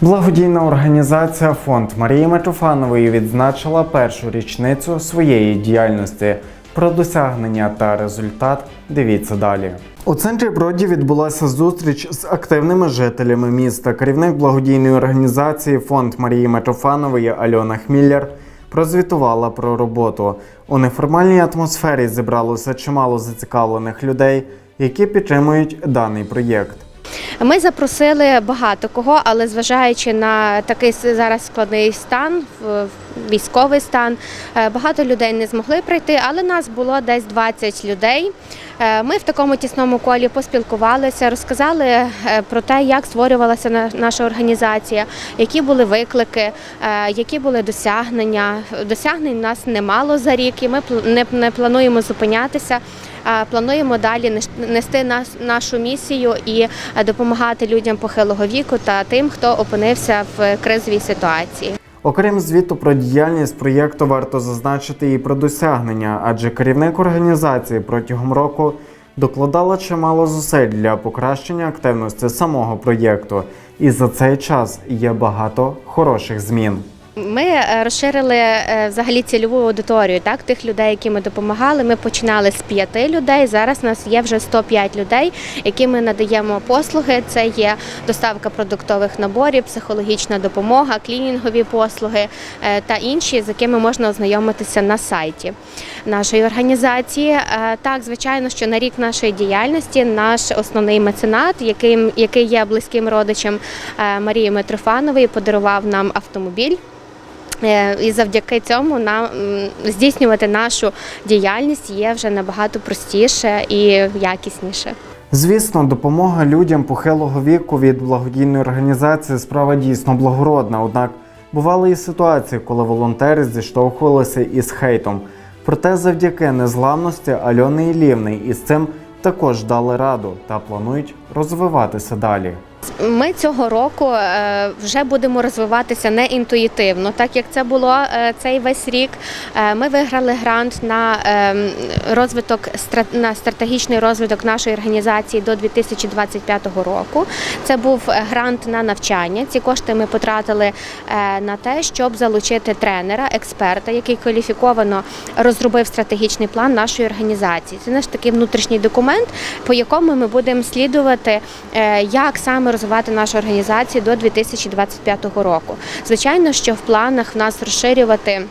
Благодійна організація Фонд Марії Митрофанової відзначила першу річницю своєї діяльності. Про досягнення та результат дивіться далі. У центрі Броді відбулася зустріч з активними жителями міста. Керівник благодійної організації Фонд Марії Митрофанової Альона Хміллер прозвітувала про роботу. У неформальній атмосфері зібралося чимало зацікавлених людей, які підтримують даний проєкт. Ми запросили багато кого, але зважаючи на такий зараз складний стан, військовий стан, е, багато людей не змогли прийти, але нас було десь 20 людей. Е, Ми в такому тісному колі поспілкувалися, розказали е, про те, як створювалася на- наша організація, які були виклики, які були досягнення. Досягнень нас немало за рік, і ми не, плануємо зупинятися. Плануємо далі нести нашу місію і е, допомагати людям похилого віку та тим, хто опинився в кризовій ситуації. Окрім звіту про діяльність проєкту, варто зазначити і про досягнення, адже керівник організації протягом року докладала чимало зусиль для покращення активності самого проєкту. І за цей час є багато хороших змін. Ми е, розширили е, взагалі цільову аудиторію, так тих людей, які ми допомагали. Ми починали з п'яти людей. Зараз у нас є вже 105 людей, яким ми надаємо послуги. Це є доставка продуктових наборів, психологічна допомога, клінінгові послуги е, та інші, з якими можна ознайомитися на сайті нашої організації. Так, звичайно, що на рік нашої діяльності наш основний меценат, який, який є близьким родичем Марії Митрофанової, подарував нам автомобіль. Е, І завдяки цьому нам здійснювати нашу діяльність є вже набагато простіше і якісніше. Звісно, допомога людям похилого віку від благодійної організації справа дійсно благородна. Однак бували і ситуації, коли волонтери зіштовхувалися із хейтом. Проте завдяки незламності Альони Ілівни із цим також дали раду та планують розвиватися далі. Ми цього року е, вже будемо розвиватися не інтуїтивно, так як це було е, цей весь рік. Е, Ми виграли грант на розвиток на стратегічний розвиток нашої організації до 2025 року. Це був грант на навчання. Ці кошти ми потратили на те, щоб залучити тренера, експерта, який кваліфіковано розробив стратегічний план нашої організації. Це наш такий внутрішній документ, по якому ми будемо слідувати, як саме розвивати нашу організацію до 2025 року. Звичайно, що в планах в нас розширювати.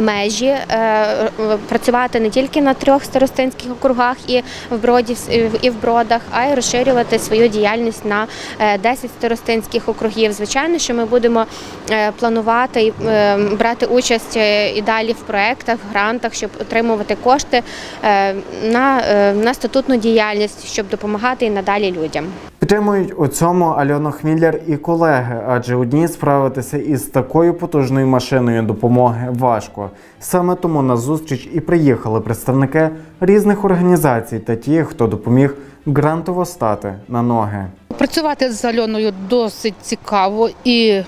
Межі е, працювати не тільки на трьох старостинських округах і в броді і в бродах, а й розширювати свою діяльність на е, 10 старостинських округів. Звичайно, що ми будемо е, планувати і е, брати участь е, і далі в проектах, грантах, щоб отримувати кошти е, на, е, на статутну діяльність, щоб допомагати і надалі людям. Підтримують у цьому Альона Хміллер і колеги, адже одній справитися із такою потужною машиною допомоги важко. Саме тому на зустріч і приїхали представники різних організацій та ті, хто допоміг грантово стати на ноги. Працювати з Альоною досить цікаво і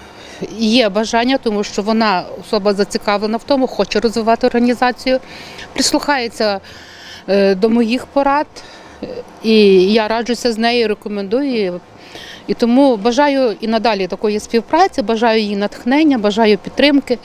є бажання, тому що вона особа зацікавлена в тому, хоче розвивати організацію, прислухається е, до моїх порад, і я раджуся з нею, рекомендую. І тому бажаю і надалі такої співпраці, бажаю їй натхнення, бажаю підтримки.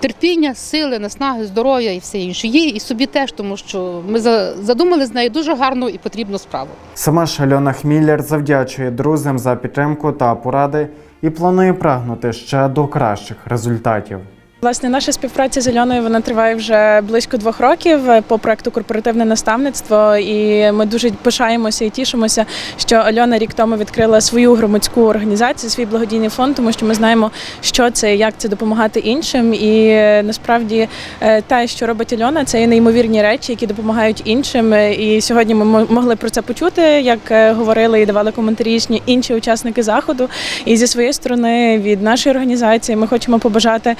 Терпіння, сили, наснаги, здоров'я і все інше. Їй і собі теж, тому що ми за- задумали з нею дуже гарну і потрібну справу. Сама ж Альона Хміллер завдячує друзям за підтримку та поради і планує прагнути ще до кращих результатів. Власне, наша співпраця з Альоною вона триває вже близько двох років е, по проекту корпоративне наставництво. І ми дуже пишаємося і тішимося, що Альона рік тому відкрила свою громадську організацію, свій благодійний фонд, тому що ми знаємо, що це, як це допомагати іншим. І е, насправді е, те, що робить Альона, це є неймовірні речі, які допомагають іншим. І сьогодні ми могли про це почути, як говорили і давали коментарі інші- учасники заходу. І зі своєї сторони від нашої організації ми хочемо побажати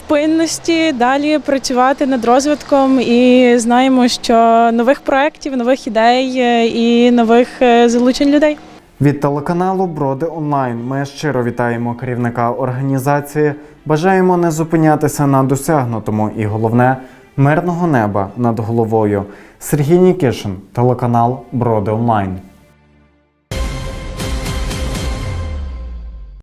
невпинності, далі працювати над розвитком і знаємо, що нових проєктів, нових ідей е, і нових е, залучень людей. Від телеканалу Броди Онлайн ми щиро вітаємо керівника організації. Бажаємо не зупинятися на досягнутому і головне мирного неба над головою. Сергій Нікішин, телеканал Броди Онлайн.